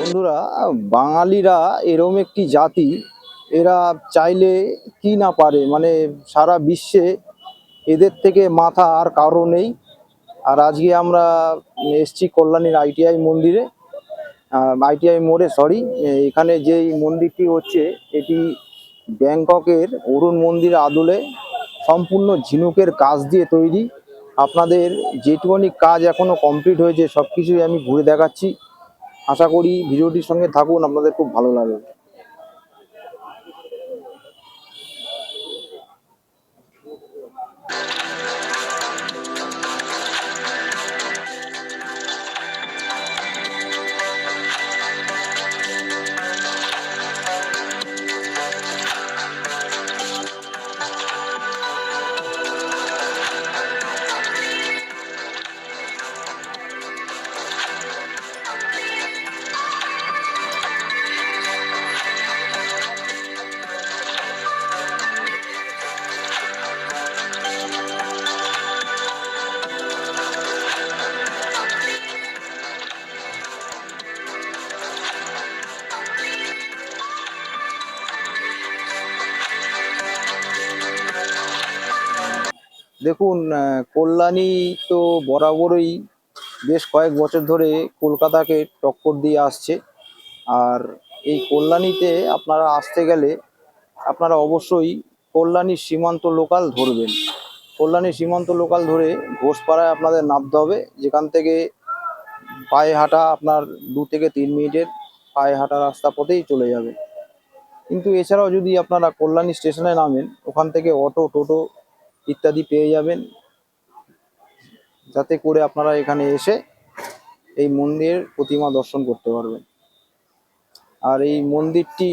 বন্ধুরা, বাঙালিরা এরম একটি জাতি, এরা চাইলে কি না পারে? মানে সারা বিশ্বে এদের থেকে মাথা আর কারও নেই। আর আজকে আমরা এসছি কল্যাণীর আইটিআই মন্দিরে আইটিআই মোড়ে সরি এখানে যেই মন্দিরটি হচ্ছে, এটি ব্যাংককের অরুণ মন্দির আদলে সম্পূর্ণ ঝিনুকের কাজ দিয়ে তৈরি। আপনাদের যেটুকুনি কাজ এখনও কমপ্লিট হয়েছে সব কিছুই আমি ঘুরে দেখাচ্ছি। আশা করি ভিডিওটির সঙ্গে থাকুন আপনাদের খুব ভালো লাগবে। দেখুন কল্যাণী তো বরাবরই বেশ কয়েক বছর ধরে কলকাতাকে টক্কর দিয়ে আসছে। আর এই কল্যাণীতে আপনারা আসতে গেলে আপনারা অবশ্যই কল্যাণীর সীমান্ত লোকাল ধরবেন। কল্যাণী সীমান্ত লোকাল ধরে ঘোষপাড়ায় আপনাদের নামতে হবে। যেখান থেকে পায়ে হাঁটা আপনার দু থেকে তিন মিনিটের পায়ে হাঁটা রাস্তা পথেই চলে যাবে। কিন্তু এছাড়াও যদি আপনারা কল্যাণী স্টেশনে নামেন, ওখান থেকে অটো, টোটো ইত্যাদি পেয়ে যাবেন। যাতে করে আপনারা এখানে এসে এই মন্দিরের প্রতিমা দর্শন করতে পারবেন। আর এই মন্দিরটি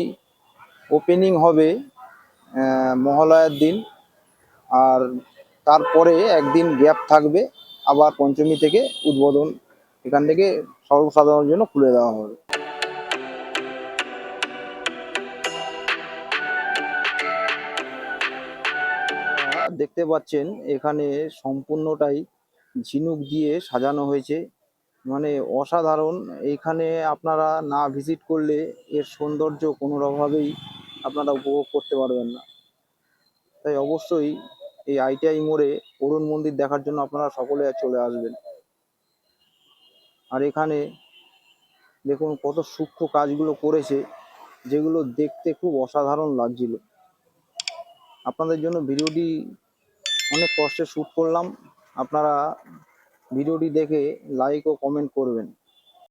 ওপেনিং হবে মহালয়ার দিন। আর তারপরে একদিন গ্যাপ থাকবে, আবার পঞ্চমী থেকে উদ্বোধন। এখান থেকে সর্বসাধারণের জন্য খুলে দেওয়া হবে। দেখতে পাচ্ছেন, এখানে সম্পূর্ণটাই ঝিনুক দিয়ে সাজানো হয়েছে। মানে অসাধারণ এইখানে আপনারা না ভিজিট করলে এর সৌন্দর্য কোনোরকমভাবেই আপনারা উপভোগ করতে পারবেন না। তাই অবশ্যই এই আইটিআই মোড়ে অরুণ মন্দির দেখার জন্য আপনারা সকলে চলে আসবেন। আর এখানে দেখুন কত সূক্ষ্ম কাজগুলো করেছে, যেগুলো দেখতে খুব অসাধারণ লাগছিল। আপনাদের জন্য ভিডিওটি অনেক কষ্টে শ্যুট করলাম। আপনারা ভিডিওটি দেখে লাইক ও কমেন্ট করবেন।